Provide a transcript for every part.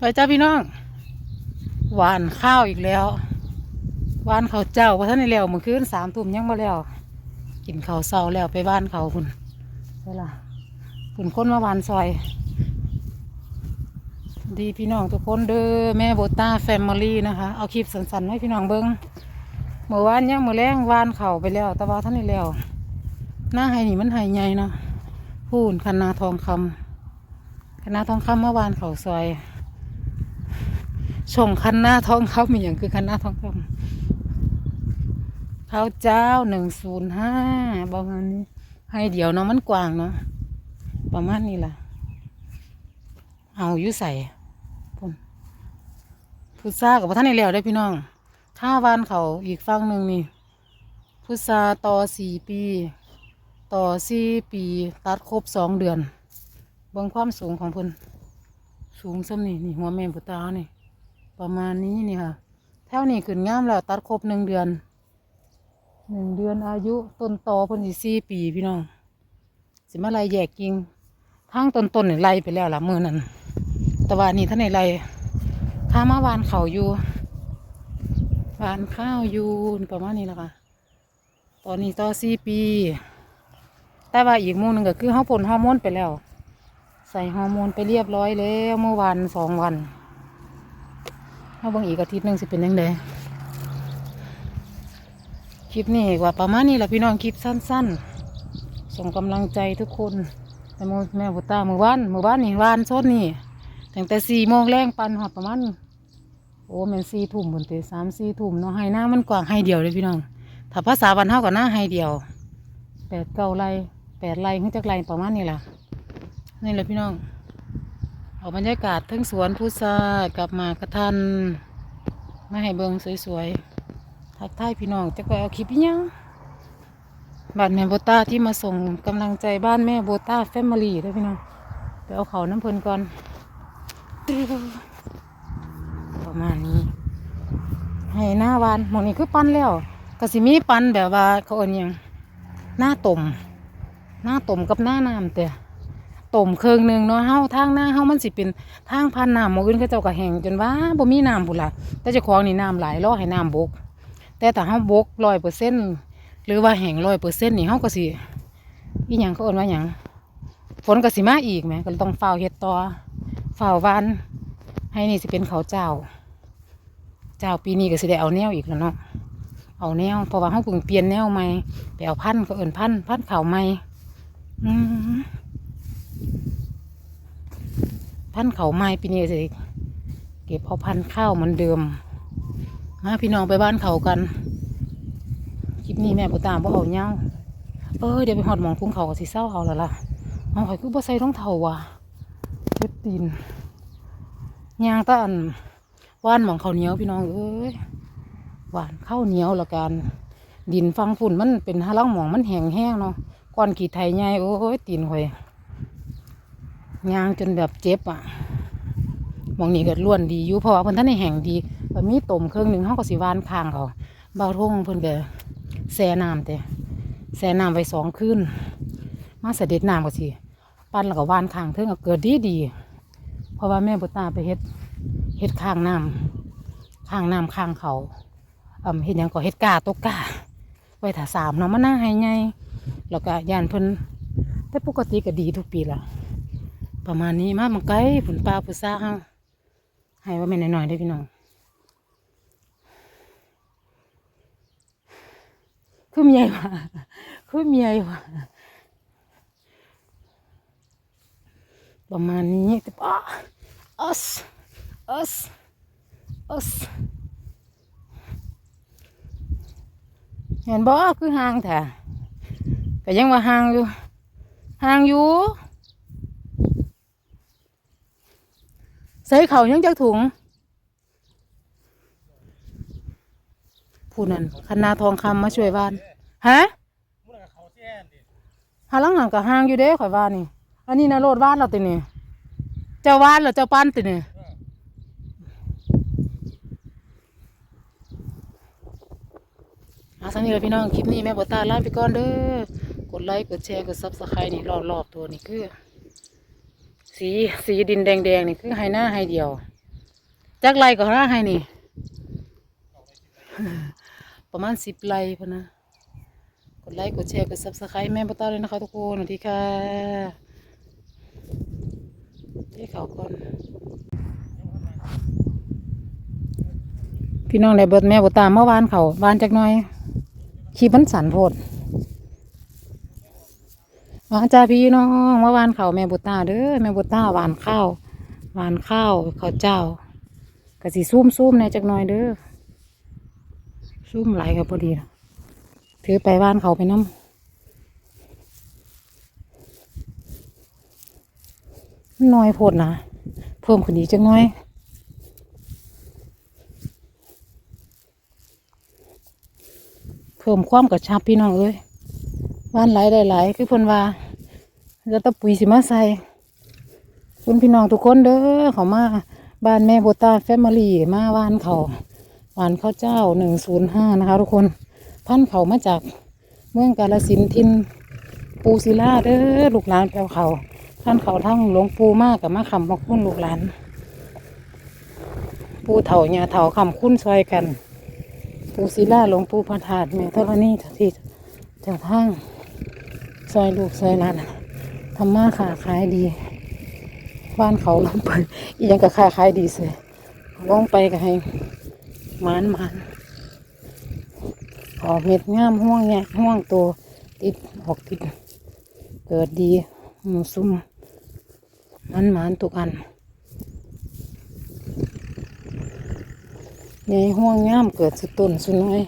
ไปจ้าพี่น้อง หวานข้าวอีกแล้ว หวานข้าวเจ้าพอท่านได้แล้วเมื่อคืนสามทุ่มยังมาแล้ว กินข้าวเศร้าแล้วไปบ้านเขาคุณเวลาคุณค้นมาหวานซอย ดีพี่น้องทุกคนเด้อแม่โบต้าแฟมิลี่นะคะ เอาคลิปสั้นๆให้พี่น้องเบิ้งเมื่อวานยังเมื่อแรงวานเข่าไปแล้วแต่ว่าท่านได้แล้ว หน้าไห้นี่มันไห้ใหญ่เนาะพูนคันนาทองคำคันนาทองคำเมื่อวานเขาซอย ส่งคันนาทองคำมีอย่างคือคันนาทองคำข้าเจ้าหนึ่งศูนย์ห้าประมาณนี้ให้เดี๋ยวเนาะมันกว้างเนาะประมาณนี้ล่ะ เอายู่ใส่พุ่นพุทรากับพระท่านในแล้วได้พี่น้องถ้าวานเขาอีกฝั่งหนึ่งนี่พุทราต่อสี่ปี ต่อสี่ปี ตัดครบสองเดือนเบิ่งความสูงของพิ่นสูงซ้ำนี่นี่หัวแม่ปุตานี่ ประมาณนี้นี่ค่ะ แถวนี้ขึ้นงามแล้วตัดครบหนึ่งเดือนหนึ่งเดือนอายุต้นตอเพิ่นสิสี่ปีพี่น้อง สิมาไล่แยกกิ่งทางต้นๆนี่ไล่ไปแล้วล่ะมือนั้นแต่ว่านี่ท่านในไล่ถ้ามาวานเขาอยู่วานข้าวอยู่ประมาณนี้แหละค่ะตอนนี้ต่อสี่ปี แต่ว่าอีกมูหนึ่งก็คือเขาผลฮอร์โมนไปแล้ว ใส่ฮอร์โมนไปเรียบร้อยแล้วเมื่อวันสองวัน ถ้าบางอีกอาทิตย์หนึ่งสิเป็นยังไงคลิปนี้ว่าประมาณนี้แหละพี่น้องคลิปสั้น ๆ ส่งกำลังใจทุกคนแต่โมแม่บุตามือบ้านมือบ้านนี่วานโซดนี่ตั้งแต่สี่โมงแรงปันหอดประมาณโอ้แมนสี่ทุ่มบนเตสามสี่ทุ่มเนาะให้หน้ามันกว้างให้เดียวเลยพี่น้องถ้าภาษาบ้านเฮากับหน้าให้เดียวแปดเก้าไรแปดไร่ขึ้นจากไรประมาณนี้ล่ะนี่แหละพี่น้อง เอาบรรยากาศทั้งสวนพุทรากลับมากระทันมาให้เบิงสวยๆ ทักทายพี่น้องจะไปเอาคลิปยังบ้านแม่โบต้าที่มาส่งกำลังใจบ้านแม่โบต้าแฟมิลี่ด้วยพี่น้องไปเอาเขาน้ำเพลินก่อนประมาณนี้ ให้หน้าวานหมองนี้คือปั้นแล้วกสิมีปั้นแบบว่าเขาเอ่นยังหน้าตมหน้าตมกับหน้าน้ำแต่ ต้มเครื่องหนึ่งเนาะเฮาทางหน้าเฮามันสิเป็นทางพันน้ำหมออื่นเขาเจ้าก็แห้งจนว่าบ่มีน้ำพุ่นล่ะแต่เจ้าของนี่น้ำหลายรอให้น้ำบก แต่ถ้าเฮาบกร้อยเปอร์เซ็นต์หรือว่าแห้งร้อยเปอร์เซ็นต์นี่เฮาก็สิอีหยังเขาเอิ้นว่าหยังฝนก็สิมาอีกแหมก็ต้องเฝ้าเฮ็ดต่อเฝ้าวัน ให้นี่สิเป็นเขาเจ้า เจ้าปีนี้ก็สิได้เอาแนวอีกแล้วเนาะเอาแนวเพราะว่าเขาเพิ่งเปลี่ยนแนวใหม่ไปเอาพันธุ์เขาเอื่นพันธุ์พันธุ์เขาวใหม่อืม พันเขาวใหม่ปีนี้สิเก็บเอาพันข้าวเหมือนเดิม มาพี่น้องไปบ้านเขากันคลิปนี้แม่ปตามบ่เอาเงาเออเดี๋ยวไปหอดหมองทุ่งเขาก็สิเศร้าเอาแล้วล่ะเอาหอยคือบ่ใส่รองเท้าว่ะเจ็บตีนยางตาอันว่านหมองเขาวเหนียวพี่น้องเอ้ยหวานข้าวเหนียวละกันดินฟังฝุ่นมันเป็นฮาลังหมองมันแห้งแห้งเนาะก้อนกี่ไทยใหญ่โอ้ยตีนหอย ยางจนแบบเจ็บอะมองนี้ก็ล้วนดีอยู่เพราะว่าเพิ่นท่านในแห่งดีแบบมีต้มเครื่องหนึ่งห้องก็สิวานข้างเขาเบาทงเพิ่นก็แช่น้ำแต่แช่น้ำไว้สองคืนมาเสด็จน้ำก็สิปั้นแล้วก็วานข้างเทิงก็เกิดดีดีเพราะว่าแม่บุตาไปเฮ็ดเฮ็ดข้างน้ำข้างน้ำข้างเขาอ่าเห็นยังก็เฮ็ดกาตกกาไว้ถ้าสามเนาะมันน่าให้ไงแล้วก็ยานเพิ่นแต่ปกติก็ดีทุกปีละ ประมาณนี้มามันไกลผุนปลาผุซ่าเฮาให้ว่าแม่นหน่อยๆได้พี่น้องคือมียว่ะคือมียว่ะประมาณนี้แต่ป้าอัสอัสอัสเห็นบ่คือห่างแท้ก็ยังว่าห่างอยู่ห่างอยู่ ใส่เขายังจักถุงผู้นั้นคณาทองคำมาช่วยบ้านฮะมุ่งกับเขาแช่นดิหาลังหันก็ห่างอยู่เด้ข่อยว่านี่ อันนี้นะโลดบ้านเราตินี่เจ้าบ้านเหราเจ้าปั้นตินี่อาสันนี้เลยพี่น้อง คลิปนี้แม่ปตาลาไปก่อนเด้อ กดไลค์ กดแชร์ กดซับสไครต์นี่รอบๆตัวนี่คือ สีสีดินแดงๆนี่คือไฮหน้าไฮเดียว จักไรก็น่าให้นี่ ประมาณสิบไรพะนะ กดไลค์กดแชร์กดซับสไครต์แม่ป้าต้าเลยนะคะทุกคนสวัสดีค่ะที่เขาก่อนพี่น้องได้เบิดแม่บ่ตาเมื่อวานเขาวานจักหน่อย ขี้มันสันโพด มาจ้าพี่น้องเมื่อวานเขาแม่บุตาเด้อแม่บุตาหวานข้าวหวานข้าวเขาเจ้ากะสิซุ่มซุ่มในจักหน่อยเด้อซุ่มไหลกับพอดีนะถือไปบ้านเขาไปน้ำน้อยโพดนะเพิ่มขึ้นอีกจักหน่อยเพิ่มความกระชับพี่น้องเอ้ย ว่านหลายได้หลายคือเพิ่นว่าจะตะปุ๋ยสิมาใส่คุณพี่น้องทุกคนเด้อเขามาบ้านแม่โบตาแฟมิลี่มาว่านเขาหวานข้าวเจ้าหนึ่งศูนย์ห้านะคะทุกคนพันเขามาจากเมืองกาลสินทินปูศิลาเด้อลูกหลานแปลวเขาท่านเขาทั้งหลวงปูมากกับมาคำมาคุ้นลูกหลานปูเถาเนี่ยเถาคำคุ้นซอยกัน ปูศิลาหลวงปูพระธาตุแม่ธรณีที่เจ้าทาง ซอยลูกซอยหลานทำมาขาขายดี บ้านเขาลงไปอียังก็ขาขายดีเสียลงไปก็ให้มานมานออกเม็ดงามห่วงแงะห่วงตัวติดออกติดเกิดดีหมูซุ่มมันหมานทุกอันใหญ่ห่วงงามเกิดสุดต้นสุดน้อย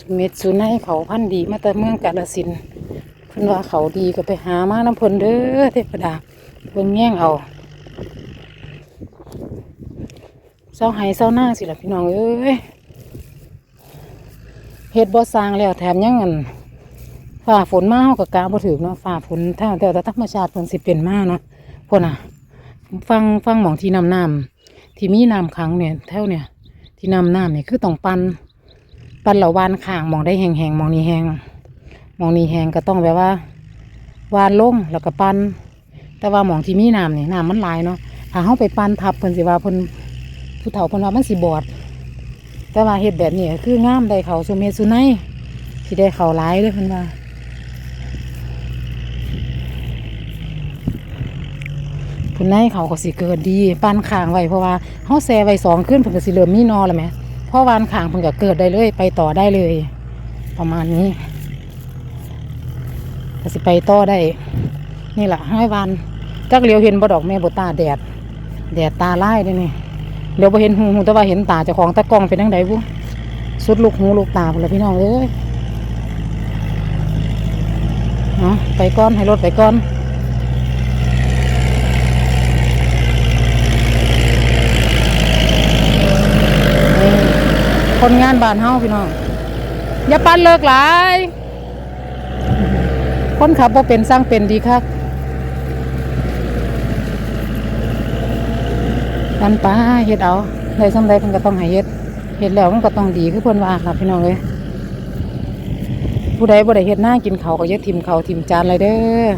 สุดเม็ดสุดในเขาพันธ์ดีมาแต่เมืองกาฬสินธุ์เพิ่นว่าเขาดีก็ไปหามาน้ำพิ่นเด้อเทพดาเพิ่นแย่งเอาเศร้าไห้เศร้าหน้าสิล่ะพี่น้องเอ้ยเฮ็ดบ่สร้างแล้วแถมยังเงินฝ่าฝนมาเฮาก็กาบ่ถึกเนาะฝ่าฝนถ้าแต่ธรรมชาติเพิ่นสิเป็นมาเนาะพุ่นน่ะ ฟังฟังหมองที่น้ำน้ำที่มีน้ำขังเนี่ยแถวเนี่ย ที่น้ำน้ำเนี่ยคือต้องปัน ปันเหล่าวานข้างมองได้แหงแหงๆมองนี้แหงมองนี้แหงก็ต้องแบบว่า วานลงแล้วก็ปันแต่ว่ามองที่มีน้ำเนี่ยน้ำมันลายเนาะถ้าเขาไปปันทับเพิ่นสิว่าเพิ่นผู้เฒ่าเพิ่นว่ามันสิบอด แต่ว่าเฮ็ดแบบนี้คืองามได้เขาสุเมสุไนที่ได้เขาหลายเลยเพิ่นว่าพุ่นในเขาก็สิเกิดดีปานขางไว้เพราะว่าเฮาแซ่ไว้สองขึ้นเพิ่นก็สิเริ่มมีนอแล้วแหม พราะวานขางเพิ่นก็เกิดได้เลย ไปต่อได้เลย ประมาณนี้ก็สิไปต่อได้ นี่แหละห้อยวานจักเลียวเห็นบ่ดอกแม่บ่ตาแดด แดดตาลายเด้นี่เดี๋ยวบ่เห็นหูหูแต่ว่าเห็นตาเจ้าของตากล้องเป็นจังไดบุสุดลูกหูลูกตาพุ่นละพี่น้องเอ้ยเนาะไปก่อนให้รถไปก่อน คนงานบ้านเฮาพี่น้อง อย่าปั้นเลิกหลาย คนขับบ่เป็นสร้างเป็นดีคักปันป้าเฮ็ดเอาได้สำใดเพิ่นก็ต้องให้เฮ็ดเฮ็ดแล้วมันก็ต้องดีคือเพิ่นว่าครับพี่น้องเอ้ยผู้ใดบ่ได้เฮ็ดหน้ากินเขาก็อย่าทิมเขาทิมจานเลยเด้อ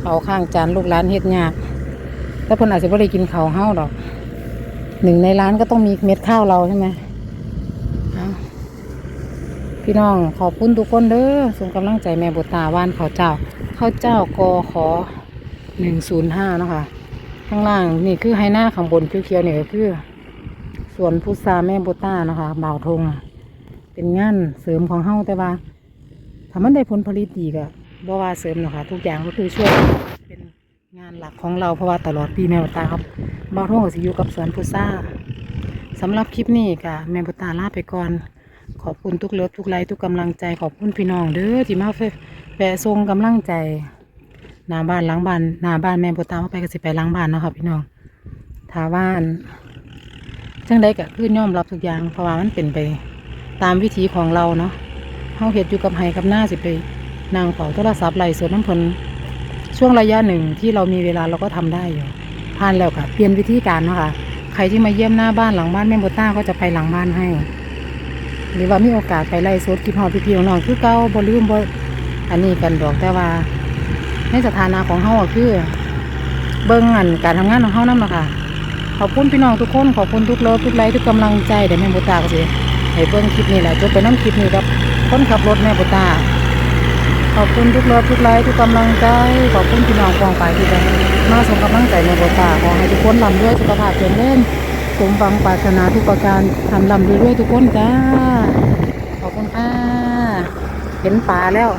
เขาข้างจานลูกหลานเฮ็ดยากแต่เพิ่นอาจจะบ่ได้กินเขาเฮาดอกหนึ่งในร้านก็ต้องมีเม็ดข้าวเราใช่ไหม พี่น้องขอบคุณทุกคนเด้อส่งกำลังใจแม่บุตาว่านเขาเจ้าเข้าเจ้ากอขอหนึ่งศูนย์ห้านะคะข้างล่างนี่คือไฮหน้าข้างบนเขียวๆนี่ก็คือสวนพุทราแม่บุตานะคะบ่าวทงเป็นงานเสริมของเฮาแต่ว่าถ้ามันได้ผลผลิตดีก็บ่ว่าเสริมหรอกค่ะทุกอย่างก็คือช่วยเป็นงานหลักของเราเพราะว่าตลอดปีแม่บุตาครับบ่าวทงก็สิอยู่กับสวนพุทราสำหรับคลิปนี้ค่ะแม่บุตาลาไปก่อน ขอบคุณทุกเลิฟทุกไลค์ทุกกำลังใจขอบคุณพี่น้องเด้อที่มาแปะทรงกำลังใจหน้าบ้านหล้างบ้านหน้าบ้านแม่โบตาเข้าไปก็สิไปหล้างบ้านเนาะค่ะพี่น้องถาว่านจังใดก็คือย่อมรับทุกอย่างเพราะว่ามันเป็นไปตามวิถีของเราเนาะเฮาเฮ็ดอยู่กับไห้กับหน้าสิไปนางเฝ้าโทรศัพท์ไล่สดน้ำพลินช่วงระยะหนึ่งที่เรามีเวลาเราก็ทำได้อยู่ผ่านแล้วค่ะเปลี่ยนวิธีการเนาะค่ะใครที่มาเยี่ยมหน้าบ้านหลังบ้านแม่โบต้าก็จะไปหลังบ้านให้ หรือว่ามีโอกาสไปไล่สดกินหอดพี่ๆน้องๆคือเก่าบ่ลืมบ่อันนี้กันดอกแต่ว่า ในสถานะของเฮาคือ เบิ่งอันการทำงานของเฮานำเนาะค่ะขอบคุณพี่น้องทุกคนขอบคุณทุกเลิฟทุกไลค์ทุกกำลังใจเดี๋ยวแม่บุตาก็สิให้เบิ่งคลิปนี้แหละจบไปน้ำคลิปนี้ครับคนขับรถแม่บุตา ขอบคุณทุกเลิฟทุกไลค์ทุกกำลังใจ ขอบคุณพี่น้องกองไปที่ได้มาส่งกำลังใจแม่บุตาขอให้ทุกคนร่ำรวยสุขภาพแข็งแรง สมหวังปรารถนาทุกประการทำร่ำรวยๆทุกคนจ้า ขอบคุณค่ะ เห็นป่าแล้ว